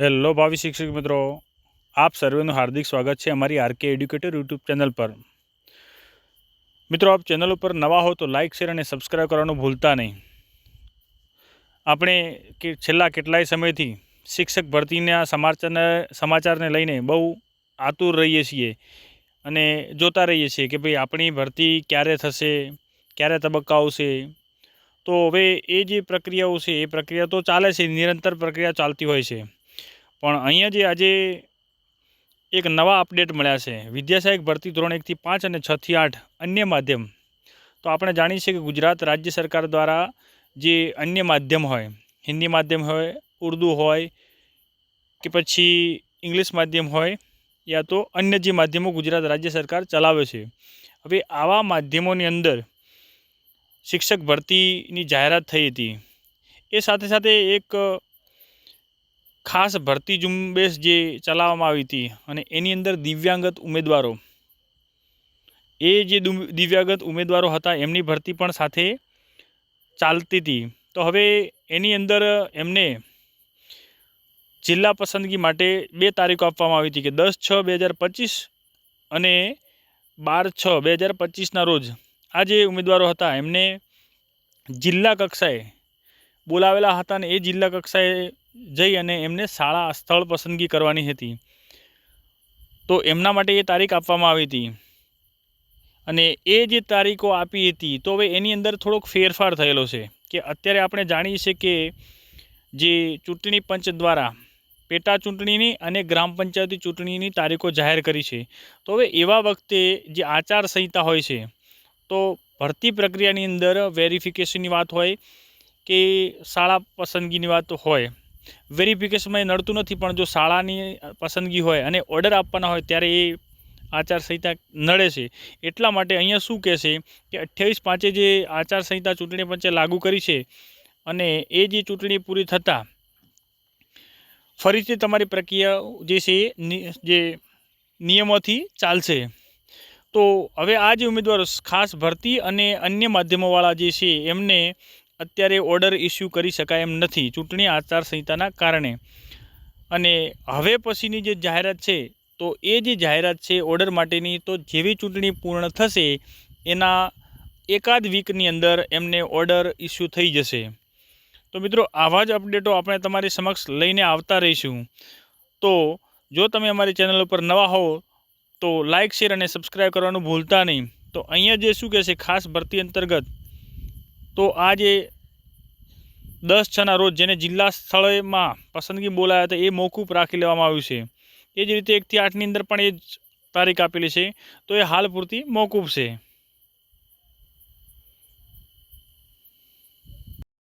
Hello ભાવિ શિક્ષક મિત્રો, આપ સર્વેનું હાર્દિક સ્વાગત છે અમારી આરકે એડ્યુકેટર યુટ્યુબ ચેનલ પર. મિત્રો, આપ ચેનલ ઉપર નવા હો તો લાઇક શેર અને સબસ્ક્રાઈબ કરવાનું ભૂલતા નહીં. આપણે કે છેલ્લા કેટલાય સમયથી શિક્ષક ભરતીના સમાચારને સમાચારને લઈને બહુ આતુર રહીએ છીએ અને જોતા રહીએ છીએ કે ભાઈ આપણી ભરતી ક્યારે થશે, ક્યારે તબક્કા આવશે. તો હવે એ જે પ્રક્રિયાઓ છે, એ પ્રક્રિયા તો ચાલે છે, નિરંતર પ્રક્રિયા ચાલતી હોય છે. પણ અહીંયા જે આજે એક નવા અપડેટ મળ્યા છે. વિદ્યાસહાયક ભરતી ધોરણ એકથી પાંચ અને છથી આઠ અન્ય માધ્યમ. તો આપણે જાણીએ છીએ કે ગુજરાત રાજ્ય સરકાર દ્વારા જે અન્ય માધ્યમ હોય, હિન્દી માધ્યમ હોય, ઉર્દૂ હોય કે પછી ઇંગ્લિશ માધ્યમ હોય યા તો અન્ય જે માધ્યમો ગુજરાત રાજ્ય સરકાર ચલાવે છે. હવે આવા માધ્યમોની અંદર શિક્ષક ભરતીની જાહેરાત થઈ હતી. એ સાથે સાથે એક ખાસ ભરતી ઝુંબેશ જે ચલાવવામાં આવી હતી અને એની અંદર દિવ્યાંગત ઉમેદવારો. એ જે દિવ્યાંગત ઉમેદવારો હતા, એમની ભરતી પણ સાથે ચાલતી હતી. તો હવે એની અંદર એમને જિલ્લા પસંદગી માટે બે તારીખો આપવામાં આવી હતી કે દસ છ બે હજાર પચીસ અને બાર છ બે હજાર પચીસના રોજ. આ જે ઉમેદવારો હતા, એમને જિલ્લા કક્ષાએ બોલાવેલા હતા અને એ જિલ્લા કક્ષાએ જઈ અને એમને શાળા સ્થળ પસંદગી કરવાની હતી. તો એમના માટે એ તારીખ આપવામાં આવી હતી. અને એ જે તારીખો આપી હતી, તો હવે એની અંદર થોડોક ફેરફાર થયેલો છે કે અત્યારે આપણે જાણીએ છીએ કે જે ચૂંટણી પંચ દ્વારા પેટા ચૂંટણીની અને ગ્રામ પંચાયતી ચૂંટણીની તારીખો જાહેર કરી છે. તો હવે એવા વખતે જે આચારસંહિતા હોય છે, તો ભરતી પ્રક્રિયાની અંદર વેરિફિકેશનની વાત હોય કે શાળા પસંદગીની વાત હોય વેરિફિકેશનમાં એ નડતું નથી, પણ જો શાળાની પસંદગી હોય અને ઓર્ડર આપવાના હોય ત્યારે એ આચારસંહિતા નડે છે. એટલા માટે અહીંયા શું કહેશે કે અઠ્યાવીસ પાંચે જે આચારસંહિતા ચૂંટણી પંચે લાગુ કરી છે અને એ જે ચૂંટણી પૂરી થતાં ફરીથી તમારી પ્રક્રિયા જે છે જે નિયમોથી ચાલશે. તો હવે આ જે ઉમેદવારો, ખાસ ભરતી અને અન્ય માધ્યમોવાળા જે છે એમને અત્યારે ઓર્ડર ઇસ્યુ કરી શકાય એમ નથી. ચૂંટણી આચારસંહિતાના કારણે. અને હવે પછીની જે જાહેરાત છે, તો એ જે જાહેરાત છે ઓર્ડર માટેની, તો જેવી ચૂંટણી પૂર્ણ થશે, એના એકાદ વીકની અંદર એમને ઓર્ડર ઇસ્યુ થઈ જશે. તો મિત્રો, આવા જ અપડેટો આપણે તમારી સમક્ષ લઈને આવતા રહીશું. તો જો તમે અમારી ચેનલ ઉપર નવા હો તો લાઇક શેર અને સબસ્ક્રાઈબ કરવાનું ભૂલતા નહીં. તો અહીંયા જે શું કહેશે ખાસ ભરતી અંતર્ગત તો આજે દસ છના રોજ જેને જિલ્લા સ્થળેમાં પસંદગી બોલાયા હતા, એ મોકૂફ રાખી લેવામાં આવ્યું છે. એ જ રીતે એકથી આઠની અંદર પણ એ જ તારીખ આપેલી છે. તો એ હાલ પૂરતી મોકૂફ છે.